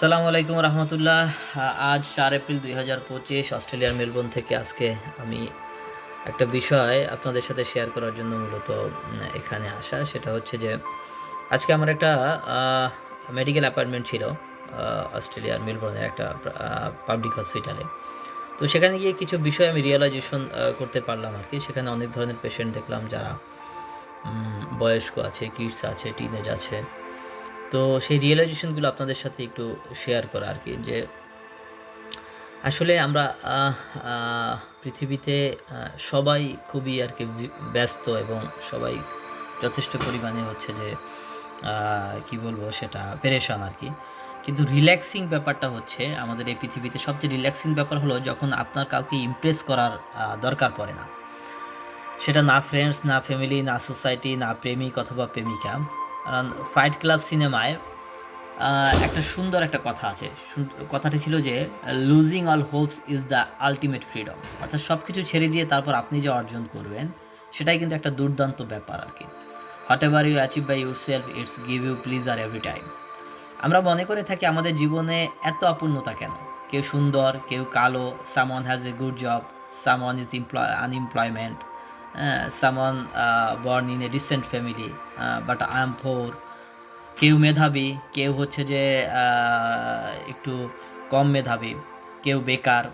সালামু আলাইকুম রহমতুল্লাহ। আজ চার এপ্রিল দুই হাজার পঁচিশ, অস্ট্রেলিয়ার মেলবোর্ন থেকে আজকে আমি একটা বিষয় আপনাদের সাথে শেয়ার করার জন্য মূলত এখানে আসা। সেটা হচ্ছে যে, আজকে আমার একটা মেডিকেল অ্যাপয়েন্টমেন্ট ছিল অস্ট্রেলিয়ার মেলবোর্নের একটা পাবলিক হসপিটালে তো সেখানে গিয়ে কিছু বিষয় আমি রিয়েলাইজেশন করতে পারলাম আর কি। সেখানে অনেক ধরনের পেশেন্ট দেখলাম যারা বয়স্ক আছে কিডস আছে টিনেজ আছে। তো সেই রিয়েলাইজেশনগুলো আপনাদের সাথে একটু শেয়ার করা আর কি, যে আসলে আমরা পৃথিবীতে সবাই খুবই আর কি ব্যস্ত এবং সবাই যথেষ্ট পরিমাণে হচ্ছে যে কি বলব সেটা পেরেশান আর কি। কিন্তু রিল্যাক্সিং ব্যাপারটা হচ্ছে, আমাদের এই পৃথিবীতে সবচেয়ে রিল্যাক্সিং ব্যাপার হলো যখন আপনার কাউকে ইমপ্রেস করার দরকার পড়ে না। সেটা না ফ্রেন্ডস না ফ্যামিলি না সোসাইটি না প্রেমিক অথবা প্রেমিকা। কারণ ফাইট ক্লাব সিনেমায় একটা সুন্দর একটা কথা আছে। কথাটি ছিল যে losing all hopes is the ultimate freedom অর্থাৎ সব কিছু ছেড়ে দিয়ে তারপর আপনি যে অর্জন করবেন, সেটাই কিন্তু একটা দুর্দান্ত ব্যাপার আর কি। Whatever you achieve by yourself it's give you please pleasure every time আমরা মনে করে থাকি আমাদের জীবনে এত অপূর্ণতা কেন? কেউ সুন্দর, কেউ কালো someone has a good job someone is employ unemployment someone born in a decent family but I am poor কেউ মেধাবী, কেউ হচ্ছে যে একটু কম মেধাবী, কেউ বেকার।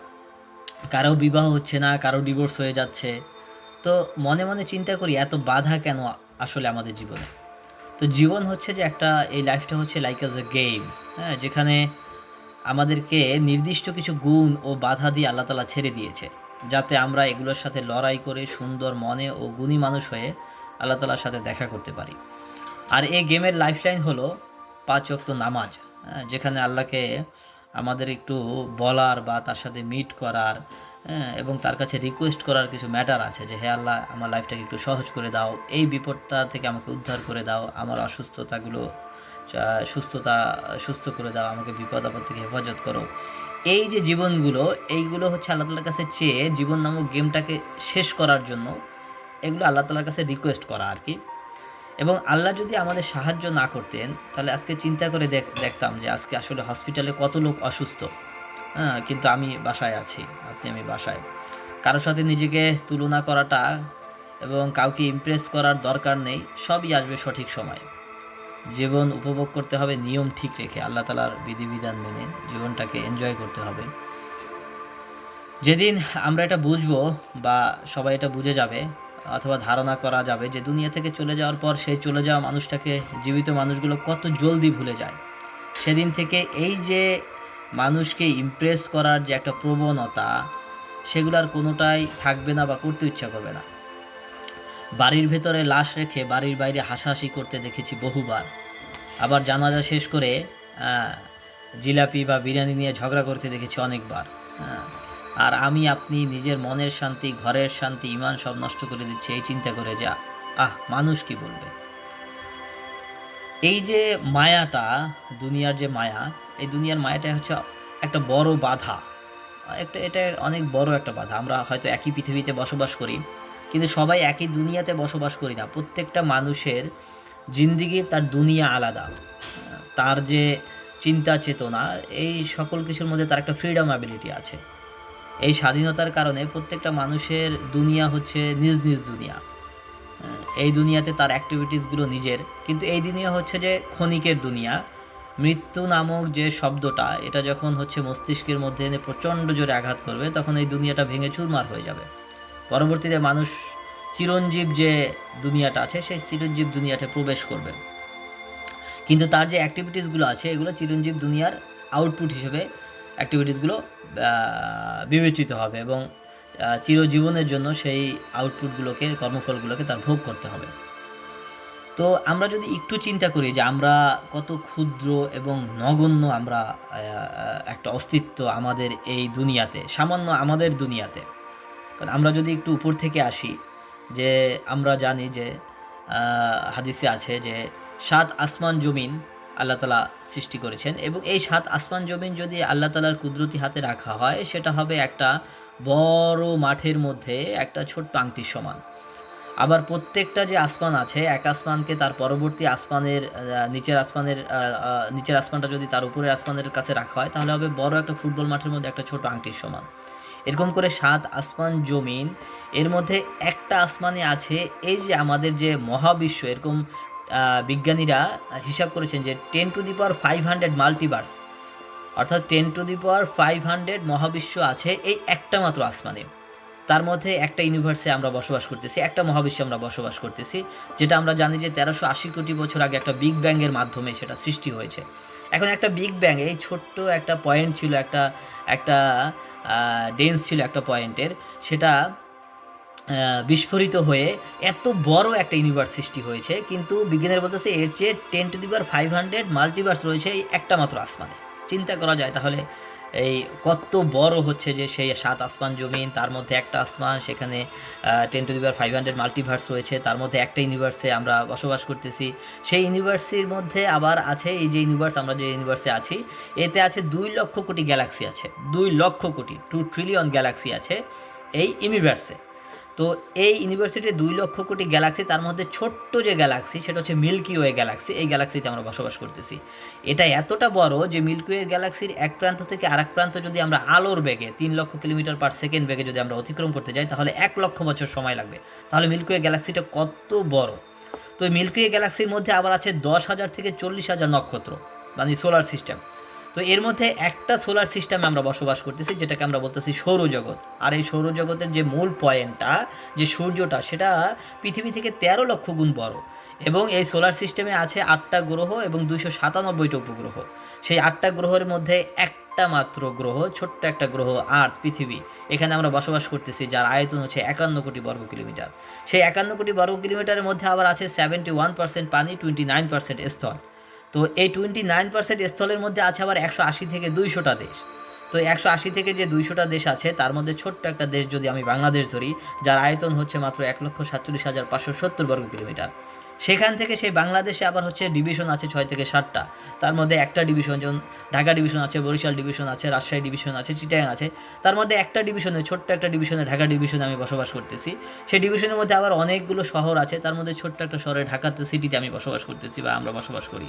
কারও বিবাহ হচ্ছে না, কারও ডিভোর্স হয়ে যাচ্ছে। তো মনে মনে চিন্তা করি, এত বাধা কেন আসলে আমাদের জীবনে? তো জীবন হচ্ছে যে একটা, এই লাইফটা হচ্ছে লাইক এজ এ গেম হ্যাঁ? যেখানে আমাদেরকে নির্দিষ্ট কিছু গুণ ও বাধা দিয়ে আল্লাহ তালা ছেড়ে দিয়েছে। যাতে আমরা এগুলোর সাথে লড়াই করে সুন্দর মনে ও গুণী মানুষ হয়ে আল্লাহ তালার সাথে দেখা করতে পারি। আর এই গেমের লাইফলাইন হলো পাঁচ ওয়াক্ত নামাজ হ্যাঁ, যেখানে আল্লাহকে আমাদের একটু বলার বা তার সাথে মিট করার হ্যাঁ, এবং তার কাছে রিকোয়েস্ট করার কিছু ম্যাটার আছে যে হে আল্লাহ আমার লাইফটাকে একটু সহজ করে দাও এই বিপদটা থেকে আমাকে উদ্ধার করে দাও আমার অসুস্থতাগুলো সুস্থতা সুস্থ করে দাও আমাকে বিপদ আপদ থেকে হেফাজত করো। এই যে জীবনগুলো, এইগুলো হচ্ছে আল্লাহ তালার কাছে চেয়ে জীবন নামক গেমটাকে শেষ করার জন্য এগুলো আল্লাহ তালার কাছে রিকোয়েস্ট করা আর কি এবং আল্লাহ যদি আমাদের সাহায্য না করতেন, তাহলে আজকে চিন্তা করে দেখ, দেখতাম যে আজকে আসলে হসপিটালে কত লোক অসুস্থ। হ্যাঁ কিন্তু আমি বাসায় আছি, আপনি, আমি বাসায়। কারোর সাথে নিজেকে তুলনা করাটা এবং কাউকে ইমপ্রেস করার দরকার নেই, সবই আসবে সঠিক সময়। জীবন উপভোগ করতে হবে, নিয়ম ঠিক রেখে আল্লাহ তালার বিধিবিধান মেনে জীবনটাকে এনজয় করতে হবে। যেদিন আমরা এটা বুঝব বা সবাই এটা বুঝে যাবে অথবা ধারণা করা যাবে যে দুনিয়া থেকে চলে যাওয়ার পর সেই চলে যাওয়া মানুষটাকে, জীবিত মানুষগুলো কত জলদি ভুলে যায়। সেদিন থেকে এই যে মানুষকে ইমপ্রেস করার যে একটা প্রবণতা সেগুলোর কোনোটাই থাকবে না বা করতে ইচ্ছা করবে না। বাড়ির ভেতরে লাশ রেখে বাড়ির বাইরে হাসাহাসি করতে দেখেছি বহুবার। আবার জানাজা শেষ করে জিলাপি বা বিরিয়ানি নিয়ে ঝগড়া করতে দেখেছি অনেকবার। হ্যাঁ। আর আমি আপনি নিজের মনের শান্তি, ঘরের শান্তি, ইমান সব নষ্ট করে দিচ্ছে, এই চিন্তা করে যা। আহ, মানুষ কি বলবে? এই যে মায়াটা, দুনিয়ার যে মায়া, এই দুনিয়ার মায়াটা হচ্ছে একটা বড় বাধা। একটা, এটা অনেক বড় একটা বাধা। আমরা হয়তো একই পৃথিবীতে বসবাস করি কিন্তু সবাই একই দুনিয়াতে বসবাস করি না। প্রত্যেকটা মানুষের জিন্দিগির তার দুনিয়া আলাদা। তার যে চিন্তা চেতনা, এই সকল কিছুর মধ্যে তার একটা ফ্রিডম অ্যাবিলিটি আছে। এই স্বাধীনতার কারণে প্রত্যেকটা মানুষের দুনিয়া হচ্ছে নিজ নিজ দুনিয়া। এই দুনিয়াতে তার অ্যাক্টিভিটিসগুলো নিজের, কিন্তু এই দুনিয়া হচ্ছে যে ক্ষণিকের দুনিয়া। মৃত্যু নামক যে শব্দটা, এটা যখন হচ্ছে মস্তিষ্কের মধ্যে এনে প্রচণ্ড জোরে আঘাত করবে, তখন এই দুনিয়াটা ভেঙে চুরমার হয়ে যাবে। পরবর্তীতে মানুষ চিরঞ্জীব যে দুনিয়াটা আছে, সেই চিরঞ্জীব দুনিয়াতে প্রবেশ করবে। কিন্তু তার যে অ্যাক্টিভিটিসগুলো আছে, এগুলো চিরঞ্জীব দুনিয়ার আউটপুট হিসেবে অ্যাক্টিভিটিসগুলো বিবেচিত হবে এবং চিরজীবনের জন্য সেই আউটপুটগুলোকে কর্মফলগুলোকে তার ভোগ করতে হবে। তো আমরা যদি একটু চিন্তা করি যে আমরা কত ক্ষুদ্র এবং নগণ্য আমরা একটা অস্তিত্ব আমাদের এই দুনিয়াতে, সামান্য আমাদের দুনিয়াতে। কারণ আমরা যদি একটু উপর থেকে আসি, যে আমরা জানি যে হাদিসে আছে যে, সাত আসমান জমিন আল্লাহ তালা সৃষ্টি করেছেন এবং এই সাত আসমান জমিন যদি আল্লাহ তালার কুদরতি হাতে রাখা হয়, সেটা হবে একটা বড় মাঠের মধ্যে একটা ছোট্ট আংটির সমান। আবার প্রত্যেকটা যে আসমান আছে, এক আসমানকে তার পরবর্তী আসমানের নিচের আসমানের নিচের আসমানটা যদি তার উপরের আসমানের কাছে রাখা হয়, তাহলে হবে বড় একটা ফুটবল মাঠের মধ্যে একটা ছোট আংটির সমান। এরকম করে সাত আসমান জমিন, এর মধ্যে একটা আসমানে আছে এই যে আমাদের যে মহাবিশ্ব, এরকম বিজ্ঞানীরা হিসাব করেছেন যে ten to the power five hundred multiverse অর্থাৎ ten to the power five hundred মহাবিশ্ব আছে এই একটা মাত্র আসমানে। তার মধ্যে একটা ইউনিভার্সে আমরা বসবাস করতেছি, একটা মহাবিশ্বে আমরা বসবাস করতেছি, যেটা আমরা জানি যে তেরোশো আশি কোটি বছর আগে একটা বিগ ব্যাংয়ের মাধ্যমে সেটা সৃষ্টি হয়েছে। এখন একটা বিগ ব্যাং এই ছোট্ট একটা পয়েন্ট ছিল, একটা একটা ডেন্স ছিল একটা পয়েন্টের সেটা বিস্ফোরিত হয়ে এত বড় একটা ইউনিভার্স সৃষ্টি হয়েছে, কিন্তু বিজ্ঞানীরা বলতেছে এর চেয়ে ten to the power five hundred multiverse রয়েছে এই একটা মাত্র আসমানে। চিন্তা করা যায় তাহলে এই কত বড় হচ্ছে যে সেই সাত আসমান জমিন, তার মধ্যে একটা আসমান, সেখানে ten to the power five hundred multiverse রয়েছে, তার মধ্যে একটা ইউনিভার্সে আমরা বসবাস করতেছি। সেই ইউনিভার্সির মধ্যে আবার আছে, এই যে ইউনিভার্স আমরা যে ইউনিভার্সে আছি, এতে আছে দুই লক্ষ কোটি গ্যালাক্সি আছে, দুই lakh crore two trillion Galaxy আছে এই ইউনিভার্সে তো এই ইউনিভার্সিটির দুই লক্ষ কোটি গ্যালাক্সি, তার মধ্যে ছোট্ট যে গ্যালাক্সি, সেটা হচ্ছে মিল্কি ওয়ে গ্যালাক্সি। এই গ্যালাক্সিতে আমরা বসবাস করতেছি। এটা এতটা বড় যে মিল্কি ওয়ে গ্যালাক্সির এক প্রান্ত থেকে আরেক প্রান্ত যদি আমরা আলোর বেগে, তিন লক্ষ কিলোমিটার পার সেকেন্ড বেগে যদি আমরা অতিক্রম করতে যাই, তাহলে এক লক্ষ বছর সময় লাগবে। তাহলে মিল্কি ওয়ে গ্যালাক্সিটা কত বড়? তো মিল্কি ওয়ে গ্যালাক্সির মধ্যে আবার আছে দশ হাজার থেকে চল্লিশ হাজার নক্ষত্র মানে সোলার সিস্টেম তো এর মধ্যে একটা সোলার সিস্টেমে আমরা বসবাস করতেছি, যেটাকে আমরা বলতেছি সৌরজগৎ। আর এই সৌরজগতের যে মূল পয়েন্টটা যে সূর্যটা, সেটা পৃথিবী থেকে তেরো লক্ষ গুণ বড়। এবং এই সোলার সিস্টেমে আছে আটটা গ্রহ এবং দুইশো সাতানব্বইটা উপগ্রহ। সেই আটটা গ্রহের মধ্যে একটা মাত্র গ্রহ, ছোট্ট একটা গ্রহ আর্থ পৃথিবী। এখানে আমরা বসবাস করতেছি, যার আয়তন হচ্ছে একান্ন কোটি বর্গ কিলোমিটার। সেই একান্ন কোটি বর্গ কিলোমিটারের মধ্যে আবার আছে সেভেন্টি ওয়ান পার্সেন্ট পানি টোয়েন্টি নাইন পার্সেন্ট স্থল। তো এই টোয়েন্টি নাইন পার্সেন্ট স্থলের মধ্যে আছে আবার একশো আশি থেকে দুইশোটা দেশ। তো একশো আশি থেকে যে দুইশোটা দেশ আছে, তার মধ্যে ছোট্ট একটা দেশ যদি আমি বাংলাদেশ ধরি, যার আয়তন হচ্ছে মাত্র এক লক্ষ সাতচল্লিশ হাজার পাঁচশো সত্তর বর্গ কিলোমিটার। সেখান থেকে সেই বাংলাদেশে আবার হচ্ছে ডিভিশন আছে ছয় থেকে সাতটা। তার মধ্যে একটা ডিভিশন যেমন ঢাকা ডিভিশন আছে, বরিশাল ডিভিশন আছে, রাজশাহী ডিভিশন আছে চিটাং আছে। তার মধ্যে একটা ডিভিশনে ছোট্ট একটা ডিভিশনে ঢাকা ডিভিশনে আমি বসবাস করতেছি। সেই ডিভিশনের মধ্যে আবার অনেকগুলো শহর আছে, তার মধ্যে ছোট্ট একটা শহরে ঢাকাতে সিটিতে আমি বসবাস করতেছি বা আমরা বসবাস করি।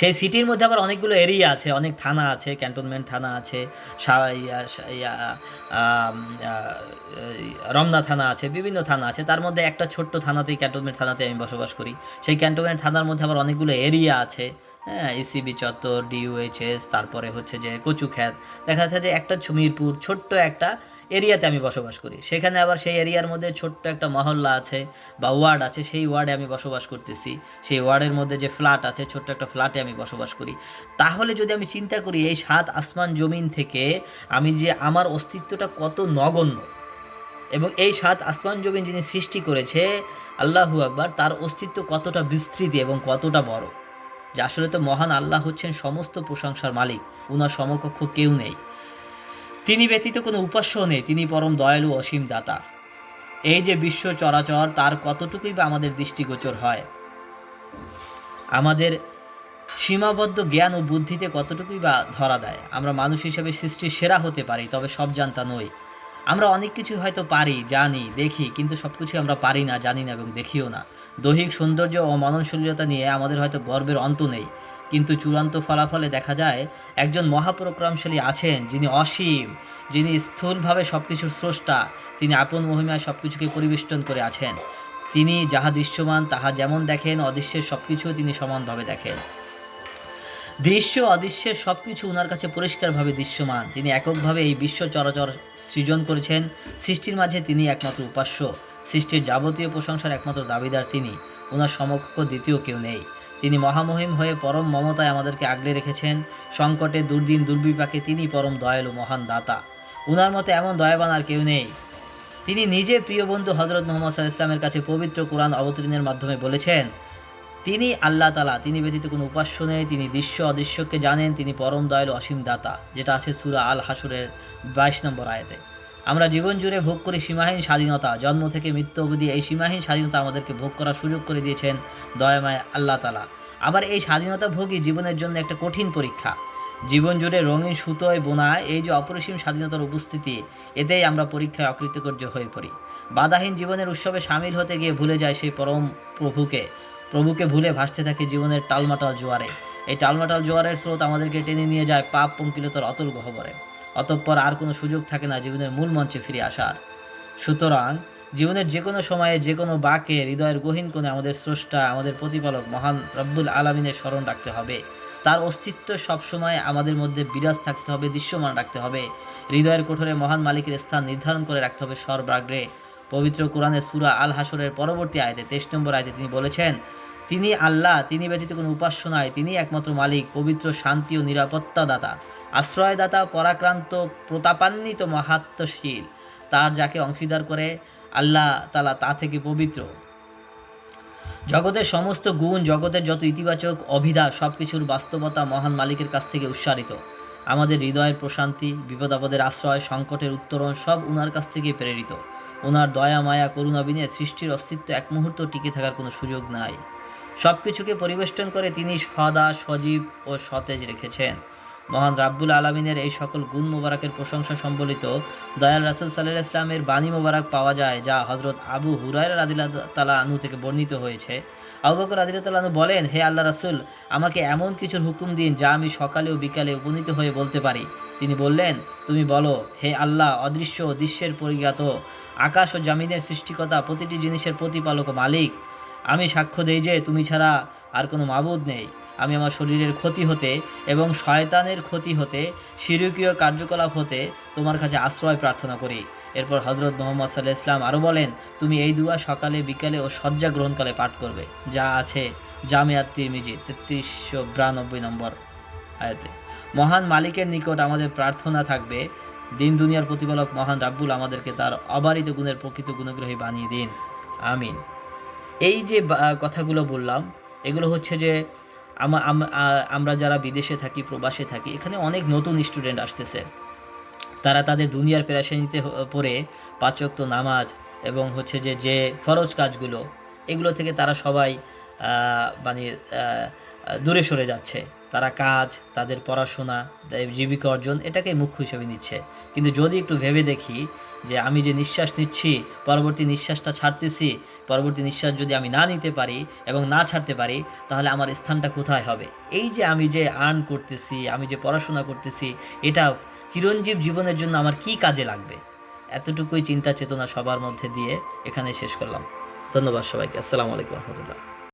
সেই সিটির মধ্যে আবার অনেকগুলো এরিয়া আছে, অনেক থানা আছে, ক্যান্টনমেন্ট থানা আছে রমনা থানা আছে, বিভিন্ন থানা আছে। তার মধ্যে একটা ছোট্ট থানাতেই, ক্যান্টনমেন্ট থানাতে আমি বসবাস করি। সেই ক্যান্টনমেন্ট থানার মধ্যে আবার অনেকগুলো এরিয়া আছে। হ্যাঁ ইসিবি চত্বর ডিউএইচএস তারপরে হচ্ছে যে কচুখ্যাত দেখা যাচ্ছে যে একটা মিরপুর, ছোট্ট একটা এরিয়াতে আমি বসবাস করি। সেখানে আবার সেই এরিয়ার মধ্যে ছোট্ট একটা মহল্লা আছে বা ওয়ার্ড আছে, সেই ওয়ার্ডে আমি বসবাস করতেছি। সেই ওয়ার্ডের মধ্যে যে ফ্ল্যাট আছে, ছোট্ট একটা ফ্ল্যাটে আমি বসবাস করি। তাহলে যদি আমি চিন্তা করি, এই সাত আসমান জমিন থেকে আমি যে আমার অস্তিত্বটা কত নগণ্য এবং এই সাত আসমান জমিন যিনি সৃষ্টি করেছে, আল্লাহু আকবার, তার অস্তিত্ব কতটা বিস্তৃতি এবং কতটা বড়? যে আসলে তো মহান আল্লাহ হচ্ছেন সমস্ত প্রশংসার মালিক। উনার সমকক্ষ কেউ নেই। তিনি ব্যতীত কোনো উপাস্য নেই, তিনি পরম দয়ালু অসীম দাতা। এই যে বিশ্ব চরাচর, তার কতটুকুই বা আমাদের দৃষ্টিগোচর হয়? আমাদের সীমাবদ্ধ জ্ঞান ও বুদ্ধিতে কতটুকুই বা ধরা দেয়? আমরা মানুষ হিসেবে সৃষ্টির সেরা হতে পারি, তবে সব জানতা নই। আমরা অনেক কিছু হয়তো পারি, জানি, দেখি, কিন্তু সব কিছু আমরা পারি না, জানি না এবং দেখিও না। দৈহিক সৌন্দর্য ও মননশীলতা নিয়ে আমাদের হয়তো গর্বের অন্ত নেই। কিন্তু চূড়ান্ত ফলাফলে দেখা যায়, একজন মহাপরাক্রমশালী আছেন যিনি অসীম, যিনি স্থূলভাবে সব কিছুর স্রষ্টা, তিনি আপন মহিমায় সব কিছুকে পরিবেষ্টন করে আছেন। তিনি যাহা দৃশ্যমান, তাহা যেমন দেখেন, অদৃশ্যের সব কিছু তিনি সমানভাবে দেখেন। দৃশ্য অদৃশ্যের সব কিছু ওনার কাছে পরিষ্কারভাবে দৃশ্যমান। তিনি এককভাবে এই বিশ্ব চরাচর সৃজন করেছেন। সৃষ্টির মাঝে তিনি একমাত্র উপাস্য। সৃষ্টির যাবতীয় প্রশংসার একমাত্র দাবিদার তিনি। ওনার সমকক্ষ দ্বিতীয় কেউ নেই। তিনি মহামহিম হয়ে পরম মমতায় আমাদেরকে আগলে রেখেছেন। সংকটে, দুর্দিন, দুর্বিপাকে তিনি পরম দয়ালু, মহান দাতা। উনার মতো এমন দয়াবান আর কেউ নেই। তিনি নিজে প্রিয় বন্ধু হজরত মোহাম্মদ সাল ইসলামের কাছে পবিত্র কোরআন অবতীর্ণের মাধ্যমে বলেছেন, তিনি আল্লাহ তালা তিনি ব্যতীত কোনো উপাস্য নেই, তিনি দৃশ্য অদৃশ্যকে জানেন, তিনি পরম দয়ালু, অসীম দাতা। যেটা আছে সুরা আল হাসুরের বাইশ নম্বর আয়াতে। আমরা জীবন জুড়ে ভোগ করি সীমাহীন স্বাধীনতা। জন্ম থেকে মৃত্যু অবধি এই সীমাহীন স্বাধীনতা আমাদেরকে ভোগ করার সুযোগ করে দিয়েছেন দয়াময় আল্লাহ তালা আবার এই স্বাধীনতা ভোগই জীবনের জন্য একটা কঠিন পরীক্ষা। জীবন জুড়ে রঙিন সুতোয় বোনা এই যে অপরিসীম স্বাধীনতার উপস্থিতি, এতেই আমরা পরীক্ষায় অকৃতকার্য হয়ে পড়ি। বাধাহীন জীবনের উৎসবে সামিল হতে গিয়ে ভুলে যায় সেই পরম প্রভুকে। প্রভুকে ভুলে ভাসতে থাকে জীবনের টালমাটাল জোয়ারে। এই টালমাটাল জোয়ারের স্রোত আমাদেরকে টেনে নিয়ে যায় পাপ পঙ্কিলতার অতল গহ্বরে। অতঃপর আর কোনো সুযোগ থাকে না জীবনের মূল মঞ্চে ফিরে আসার। সুতরাং, জীবনের যে কোনো সময়ে যে কোনো বাকে হৃদয়ের গহীন কোণে আমাদের স্রষ্টা, আমাদের প্রতিপালক মহান রব্বুল আলমিনের স্মরণ রাখতে হবে। তার অস্তিত্ব সবসময় আমাদের মধ্যে বিরাজ থাকতে হবে, দৃশ্যমান রাখতে হবে। হৃদয়ের কোঠরে মহান মালিকের স্থান নির্ধারণ করে রাখতে হবে সর্বাগ্রে। পবিত্র কোরআনের সুরা আল হাসরের পরবর্তী আয়তে তেইশ নম্বর আয়তে তিনি বলেছেন তিনি আল্লাহ, তিনি ব্যতীত কোনো উপাস্য নয় তিনি একমাত্র মালিক, পবিত্র, শান্তি ও নিরাপত্তা দাতা আশ্রয়দাতা, পরাক্রান্ত, প্রতাপান্বিত, মাহাত্মশীল। তার যাকে অংশীদার করে আল্লাহ তালা তা থেকে পবিত্র। জগতের সমস্ত গুণ, জগতের যত ইতিবাচক অভিধা সব কিছুর বাস্তবতা মহান মালিকের কাছ থেকে উচ্চারিত। আমাদের হৃদয়ের প্রশান্তি, বিপদ আপদের আশ্রয়, সংকটের উত্তরণ, সব উনার কাছ থেকে প্রেরিত। ওনার দয়া, মায়া, করুণা সৃষ্টির অস্তিত্ব এক মুহূর্ত টিকে থাকার কোনো সুযোগ নাই। সব কিছুকে পরিবেষ্টন করে তিনি সদা সজীব ও সতেজ রেখেছেন। মহান রাব্বুল আলমিনের এই সকল গুণ মোবারকের প্রশংসা সম্বলিত দয়াল রাসুল সাল্লাহ ইসলামের বাণী মোবারক পাওয়া যায়, যা হজরত আবু হুরায়রা রাদিল্লা তালা আনু থেকে বর্ণিত হয়েছে। আবু বকর রাদিল্লা বলেন, হে আল্লাহ রাসুল, আমাকে এমন কিছুর হুকুম দিন, যা আমি সকালে ও বিকালে উপনীত হয়ে বলতে পারি। তিনি বললেন, তুমি বলো, হে আল্লাহ, অদৃশ্য দৃশ্যের পরিজ্ঞাত, আকাশ ও জামিনের সৃষ্টিকতা প্রতিটি জিনিসের প্রতিপালক মালিক। আমি সাক্ষ্য দেই যে তুমি ছাড়া আর কোনো মাবুদ নেই। আমি আমার শরীরের ক্ষতি হতে এবং শয়তানের ক্ষতি হতে, শিরকীয় কার্যকলাপ হতে তোমার কাছে আশ্রয় প্রার্থনা করি। এরপর হজরত মোহাম্মদ সাল্লাহ ইসলাম আরও বলেন, তুমি এই দুয়া সকালে, বিকালে ও শয্যা গ্রহণকালে পাঠ করবে। যা আছে জামিয়াত তিরমিজি, তেত্রিশশো বিরানব্বই নম্বর আয়াতে। মহান মালিকের নিকট আমাদের প্রার্থনা থাকবে, দিন দুনিয়ার প্রতিপালক মহান রাব্বুল আমাদেরকে তার অবারিত গুণের প্রকৃত গুণগ্রহী বানিয়ে দিন। আমিন। এই যে কথাগুলো বললাম, এগুলো হচ্ছে যে, আমা- আম- আমরা যারা বিদেশে থাকি, প্রবাসে থাকি, এখানে অনেক নতুন স্টুডেন্ট আসতেছে। তারা তাদের দুনিয়ার পেরাশানিতে পড়ে পাঁচক্ত নামাজ এবং হচ্ছে যে যে ফরজ কাজগুলো, এগুলো থেকে তারা সবাই মানে দূরে সরে যাচ্ছে। তারা কাজ, তাদের পড়াশোনা জীবিকা অর্জন এটাকে মুখ্য হিসেবে নিচ্ছে। কিন্তু যদি একটু ভেবে দেখি যে আমি যে নিঃশ্বাস নিচ্ছি, পরবর্তী নিঃশ্বাসটা ছাড়তেছি, পরবর্তী নিঃশ্বাস যদি আমি না নিতে পারি এবং না ছাড়তে পারি, তাহলে আমার স্থানটা কোথায় হবে? এই যে আমি যে আর্ন করতেছি, আমি যে পড়াশোনা করতেছি, এটা চিরঞ্জীব জীবনের জন্য আমার কি কাজে লাগবে? এতটুকুই চিন্তা চেতনা সবার মধ্যে দিয়ে এখানে শেষ করলাম। ধন্যবাদ সবাইকে। আসসালামু আলাইকুম রহমতুল্লাহ।